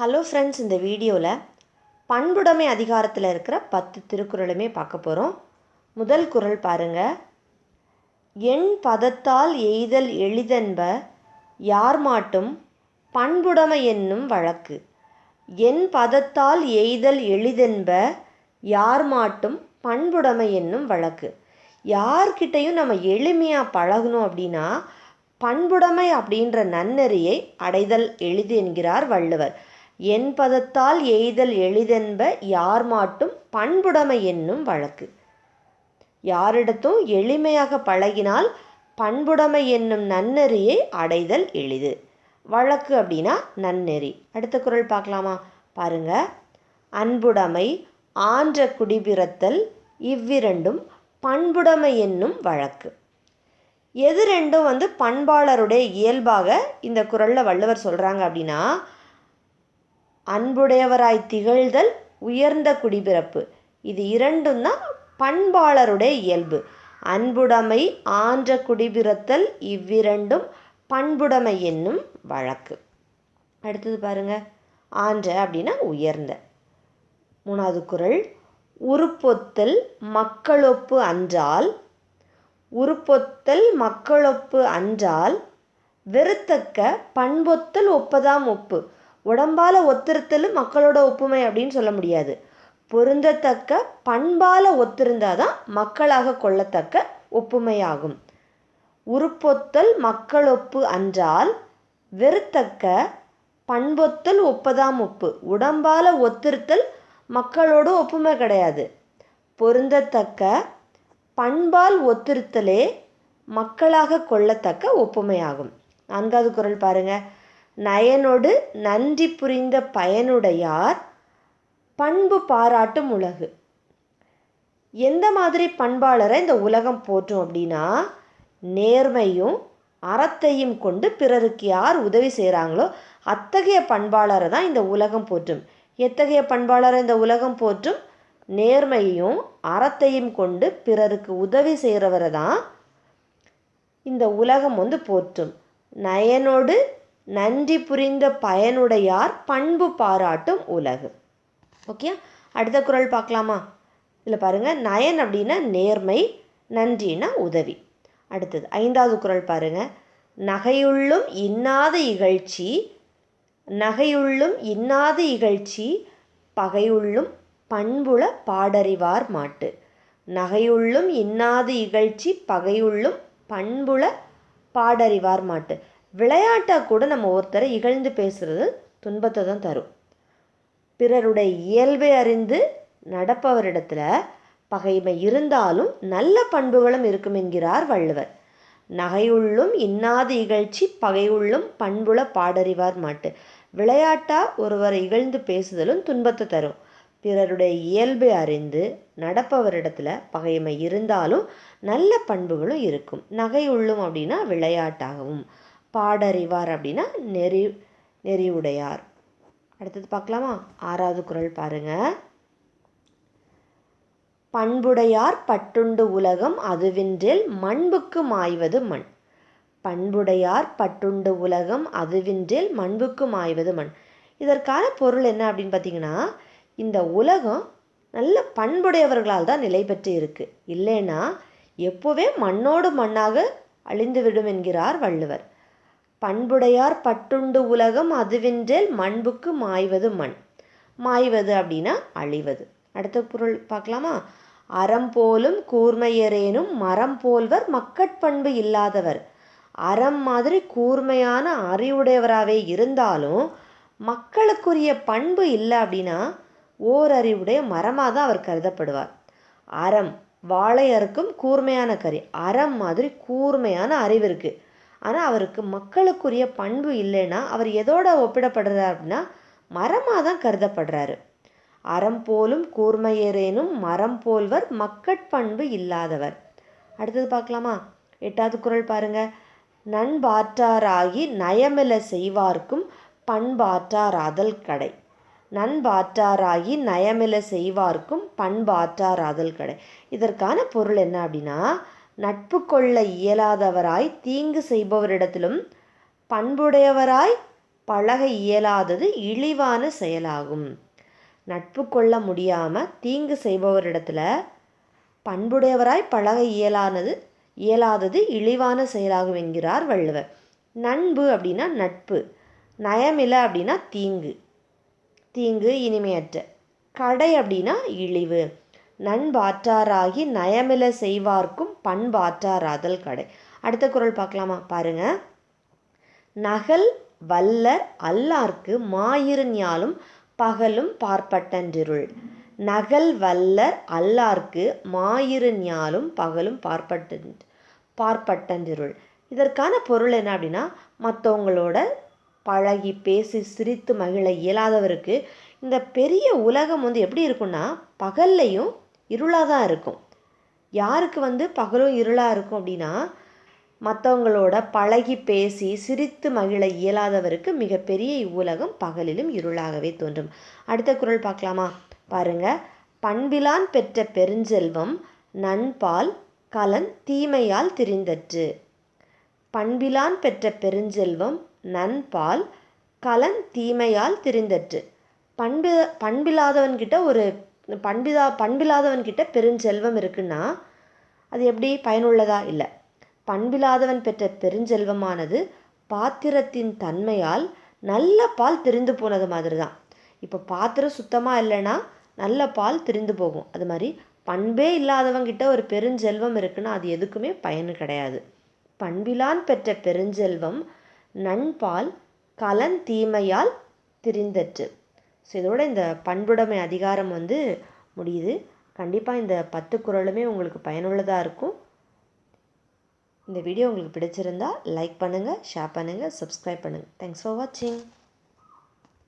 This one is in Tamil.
ஹலோ ஃப்ரெண்ட்ஸ் இந்த வீடியோவில் பண்புடைமை அதிகாரத்தில் இருக்கிற பத்து திருக்குறளுமே பார்க்க போகிறோம் முதல் குரல் பாருங்கள் என் பதத்தால் எய்தல் எளிதென்ப யார் மாட்டும் பண்புடைமை என்னும் வழக்கு. என் பதத்தால் எய்தல் எளிதென்ப யார் மாட்டும் பண்புடைமை என்னும் வழக்கு. யார்கிட்டையும் நம்ம எளிமையாக பழகணும் அப்படின்னா பண்புடைமை அப்படின்ற நன்னெறியை அடைதல் எளிது என்கிறார் வள்ளுவர். என் பதத்தால் எய்தல் எளிதென்ப யார் மாட்டும் பண்புடைமை என்னும் வழக்கு. யாரிடத்தும் எளிமையாக பழகினால் பண்புடைமை என்னும் நன்னெறியை அடைதல் எளிது. வழக்கு அப்படின்னா நன்னெறி. அடுத்த குறள் பார்க்கலாமா? பாருங்க. அன்புடைமை ஆன்ற குடிபிறத்தல் இவ்விரண்டும் பண்புடைமை என்னும் வழக்கு. எது ரெண்டும் வந்து பண்பாளருடைய இயல்பாக இந்த குறளில் வள்ளுவர் சொல்கிறாங்க அப்படின்னா அன்புடையவராய் திகழ்தல் உயர்ந்த குடிபிறப்பு. இது இரண்டும் தான் பண்பாளருடைய இயல்பு. அன்புடைமை ஆன்ற குடிபிறத்தல் இவ்விரண்டும் பண்புடைமை என்னும் வழக்கு. அடுத்தது பாருங்க. ஆன்ற அப்படின்னா உயர்ந்த. மூணாவது குறள் உருப்பொத்தல் மக்களொப்பு அன்றால். உருப்பொத்தல் மக்களொப்பு அன்றால். வெறுத்தக்க பண்பொத்தல் ஒப்பதாம் ஒப்பு. உடம்பால் ஒத்திருத்தல் மக்களோட ஒப்புமை அப்படின்னு சொல்ல முடியாது. பொருந்தத்தக்க பண்பால ஒத்திருந்தால் தான் மக்களாக கொள்ளத்தக்க ஒப்புமையாகும். உருப்பொத்தல் மக்களொப்பு அன்றால் வெறுத்தக்க பண்பொத்தல் ஒப்பதாம் ஒப்பு. உடம்பால ஒத்திருத்தல் மக்களோட ஒப்புமை கிடையாது. பொருந்தத்தக்க பண்பால் ஒத்திருத்தலே மக்களாக கொள்ளத்தக்க ஒப்புமையாகும். நான்காவது குரல் பாருங்கள் நயனொடு நன்றி புரிந்த பயனுடையார் பண்பு பாராட்டும் உலகு. எந்த மாதிரி பண்பாளரை இந்த உலகம் போற்றும் அப்படின்னா நேர்மையும் அறத்தையும் கொண்டு பிறருக்கு யார் உதவி செய்கிறாங்களோ அத்தகைய பண்பாளரை தான் இந்த உலகம் போற்றும். எத்தகைய பண்பாளரை இந்த உலகம் போற்றும்? நேர்மையும் அறத்தையும் கொண்டு பிறருக்கு உதவி செய்கிறவரை தான் இந்த உலகம் வந்து போற்றும். நயனோடு நன்றி புரிந்த பயனுடையார் பண்பு பாராட்டும் உலகு. ஓகே அடுத்த குரல் பார்க்கலாமா? இதில் பாருங்கள் நயன் அப்படின்னா நேர்மை நன்றினா உதவி. அடுத்தது ஐந்தாவது குரல் பாருங்கள் நகையுள்ளும் இன்னாத இகழ்ச்சி நகையுள்ளும் இன்னாத இகழ்ச்சி பகையுள்ளும் பண்புல பாடறிவார் மாட்டு. நகையுள்ளும் இன்னாது இகழ்ச்சி பகையுள்ளும் பண்புல பாடறிவார் மாட்டு. விளையாட்டாக கூட நம்ம ஒருத்தரை இகழ்ந்து பேசுறது துன்பத்தை தான் தரும். பிறருடைய இயல்பை அறிந்து நடப்பவரிடத்துல பகைமை இருந்தாலும் நல்ல பண்புகளும் இருக்கும் என்கிறார் வள்ளுவர். நகையுள்ளும் இன்னாது இகழ்ச்சி பகையுள்ளும் பண்புல பாடறிவார் மாட்டு. விளையாட்டா ஒருவரை இகழ்ந்து பேசுதலும் துன்பத்தை தரும். பிறருடைய இயல்பை அறிந்து நடப்பவரிடத்துல பகைமை இருந்தாலும் நல்ல பண்புகளும் இருக்கும். நகையுள்ளும் அப்படின்னா விளையாட்டாகவும் பாடறிவார் அப்படின்னா நெறி நெறிவுடையார். அடுத்தது பார்க்கலாமா? ஆறாவது குரல் பாருங்கள் பண்புடையார் பட்டுண்டு உலகம் அதுவின்றில் மண்புக்கு மாய்வது மண். பண்புடையார் பட்டுண்டு உலகம் அதுவின்றில் மண்புக்கு மாய்வது மண். இதற்கான பொருள் என்ன அப்படின்னு பார்த்தீங்கன்னா இந்த உலகம் நல்ல பண்புடையவர்களால் தான் நிலை பெற்று இருக்குது இல்லைன்னா எப்போவே மண்ணோடு மண்ணாக அழிந்துவிடும் என்கிறார் வள்ளுவர். பண்புடையார் பட்டுண்டு உலகம் அதுவென்றேல் மண்புக்கு மாய்வது மண். மாய்வது அப்படின்னா அழிவது. அடுத்த பொருள் பார்க்கலாமா? அறம் போலும் கூர்மையரேனும் மரம் போல்வர் மக்கட்பண்பு இல்லாதவர். அறம் மாதிரி கூர்மையான அறிவுடையவராகவே இருந்தாலும் மக்களுக்குரிய பண்பு இல்லை அப்படின்னா ஓரறிவுடைய மரமாக தான் அவர் கருதப்படுவார். அறம் வாழையருக்கும் கூர்மையான கறி அறம் மாதிரி கூர்மையான அறிவு இருக்குது ஆனால் அவருக்கு மக்களுக்குரிய பண்பு இல்லைன்னா அவர் எதோட ஒப்பிடப்படுறார் அப்படின்னா மரமாக தான் கருதப்படுறாரு. அறம் போலும் கூர்மையரேனும் மரம் போல்வர் மக்கட்பண்பு இல்லாதவர். அடுத்தது பார்க்கலாமா? எட்டாவது குரல் பாருங்க. நண்பாற்றாராகி நயமில செய்வார்க்கும் பண்பாற்றாராதல் கடை. நண்பாற்றாராகி நயமில செய்வார்க்கும் பண்பாற்றாராதல் கடை. இதற்கான பொருள் என்ன அப்படின்னா நட்பு கொள்ள இயலாதவராய் தீங்கு செய்பவரிடத்திலும் பண்புடையவராய் பழக இயலாதது இழிவான செயலாகும். நட்பு கொள்ள முடியாமல் தீங்கு செய்பவரிடத்தில் பண்புடையவராய் பழக இயலானது இயலாதது இழிவான செயலாகும் என்கிறார் வள்ளுவர். நண்பு அப்படின்னா நட்பு நயமில்லை அப்படின்னா தீங்கு தீங்கு இனிமையற்ற கடை அப்படின்னா இழிவு. நண்பாற்றாராகி நயமில செய்வார்க்கும் பண்பாற்றாராதல் கடை. அடுத்த குரல் பார்க்கலாமா? பாருங்க. நகல் வல்லர் அல்லார்க்கு மாயிரு ஞாலும் பகலும் பார்ப்பட்டன்றிருள். நகல் வல்லர் அல்லார்க்கு மாயிரு ஞாலும் பகலும் பார்ப்பட்டன் பார்ப்பட்டன்றிருள். இதற்கான பொருள் என்ன அப்படின்னா மற்றவங்களோட பழகி பேசி சிரித்து மகிழ இயலாதவருக்கு இந்த பெரிய உலகம் வந்து எப்படி இருக்கும்னா பகல்லையும் இருளாக தான் இருக்கும். யாருக்கு வந்து பகலும் இருளாக இருக்கும் அப்படின்னா மற்றவங்களோட பழகி பேசி சிரித்து மகிழ இயலாதவருக்கு மிகப்பெரிய இவ்வுலகம் பகலிலும் இருளாகவே தோன்றும். அடுத்த குரல் பார்க்கலாமா? பாருங்க. பண்பிலான் பெற்ற பெருஞ்செல்வம் நண்பால் கலன் தீமையால் திரிந்தற்று. பண்பிலான் பெற்ற பெருஞ்செல்வம் நண்பால் கலன் தீமையால் திரிந்தற்று. பண்பு பண்பில்லாதவன்கிட்ட ஒரு பண்பிதா பண்பில்லாதவன்கிட்ட பெருஞ்செல்வம் இருக்குன்னா அது எப்படி? பயனுள்ளதா? இல்லை. பண்பில்லாதவன் பெற்ற பெருஞ்செல்வமானது பாத்திரத்தின் தன்மையால் நல்ல பால் திரிந்து போனது மாதிரி தான் இப்போ பாத்திரம் சுத்தமாக இல்லைன்னா நல்ல பால் திரிந்து போகும். அது மாதிரி பண்பே இல்லாதவங்கிட்ட ஒரு பெருஞ்செல்வம் இருக்குன்னா அது எதுக்குமே பயன் கிடையாது. பண்பிலான் பெற்ற பெருஞ்செல்வம் நண்பால் கலன் தீமையால் திரிந்தற்று. ஸோ இதோட இந்த பண்புடைமை அதிகாரம் வந்து முடியுது. கண்டிப்பாக இந்த பத்து குரலுமே உங்களுக்கு பயனுள்ளதாக இருக்கும். இந்த வீடியோ உங்களுக்கு பிடிச்சிருந்தா லைக் பண்ணுங்கள் ஷேர் பண்ணுங்கள் சப்ஸ்கிரைப் பண்ணுங்கள் தேங்க்ஸ் ஃபார் வாட்சிங்